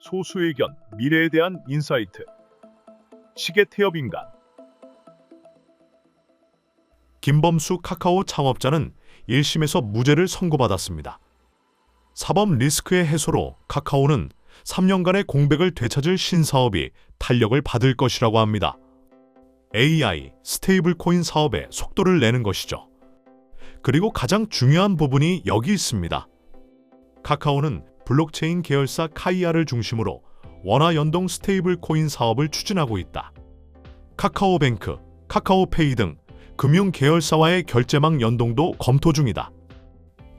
소수의견, 미래에 대한 인사이트. 시계 태엽 인간. 김범수 카카오 창업자는 1심에서 무죄를 선고받았습니다. 사법 리스크의 해소로 카카오는 3년간의 공백을 되찾을 신사업이 탄력을 받을 것이라고 합니다. AI, 스테이블 코인 사업에 속도를 내는 것이죠. 그리고 가장 중요한 부분이 여기 있습니다. 카카오는 블록체인 계열사 카이아를 중심으로 원화 연동 스테이블 코인 사업을 추진하고 있다. 카카오뱅크, 카카오페이 등 금융 계열사와의 결제망 연동도 검토 중이다.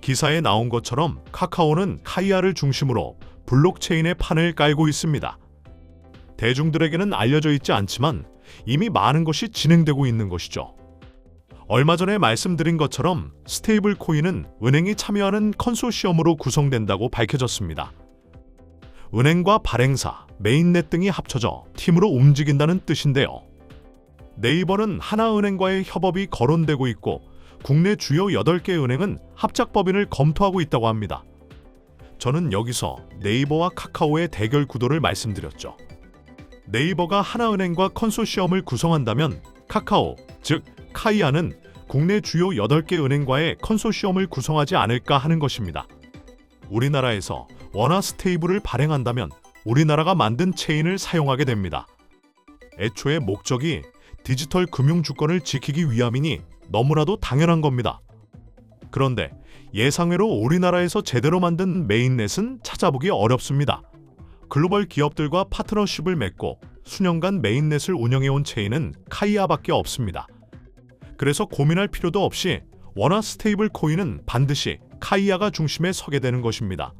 기사에 나온 것처럼 카카오는 카이아를 중심으로 블록체인의 판을 깔고 있습니다. 대중들에게는 알려져 있지 않지만 이미 많은 것이 진행되고 있는 것이죠. 얼마 전에 말씀드린 것처럼 스테이블 코인은 은행이 참여하는 컨소시엄으로 구성된다고 밝혀졌습니다. 은행과 발행사, 메인넷 등이 합쳐져 팀으로 움직인다는 뜻인데요. 네이버는 하나은행과의 협업이 거론되고 있고 국내 주요 8개 은행은 합작법인을 검토하고 있다고 합니다. 저는 여기서 네이버와 카카오의 대결 구도를 말씀드렸죠. 네이버가 하나은행과 컨소시엄을 구성한다면 카카오, 즉 카이아는 국내 주요 8개 은행과의 컨소시엄을 구성하지 않을까 하는 것입니다. 우리나라에서 원화 스테이블을 발행한다면 우리나라가 만든 체인을 사용하게 됩니다. 애초에 목적이 디지털 금융 주권을 지키기 위함이니 너무나도 당연한 겁니다. 그런데 예상외로 우리나라에서 제대로 만든 메인넷은 찾아보기 어렵습니다. 글로벌 기업들과 파트너십을 맺고 수년간 메인넷을 운영해온 체인은 카이아밖에 없습니다. 그래서 고민할 필요도 없이 원화 스테이블 코인은 반드시 카이아가 중심에 서게 되는 것입니다.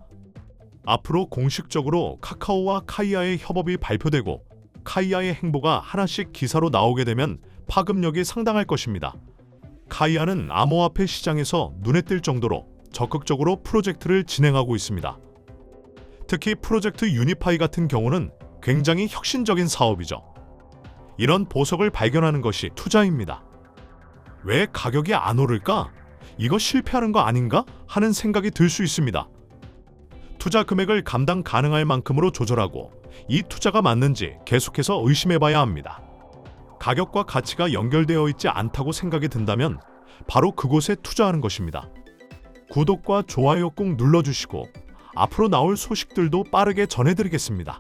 앞으로 공식적으로 카카오와 카이아의 협업이 발표되고 카이아의 행보가 하나씩 기사로 나오게 되면 파급력이 상당할 것입니다. 카이아는 암호화폐 시장에서 눈에 띌 정도로 적극적으로 프로젝트를 진행하고 있습니다. 특히 프로젝트 유니파이 같은 경우는 굉장히 혁신적인 사업이죠. 이런 보석을 발견하는 것이 투자입니다. 왜 가격이 안 오를까? 이거 실패하는 거 아닌가? 하는 생각이 들 수 있습니다. 투자 금액을 감당 가능할 만큼으로 조절하고 이 투자가 맞는지 계속해서 의심해 봐야 합니다. 가격과 가치가 연결되어 있지 않다고 생각이 든다면 바로 그곳에 투자하는 것입니다. 구독과 좋아요 꼭 눌러주시고 앞으로 나올 소식들도 빠르게 전해드리겠습니다.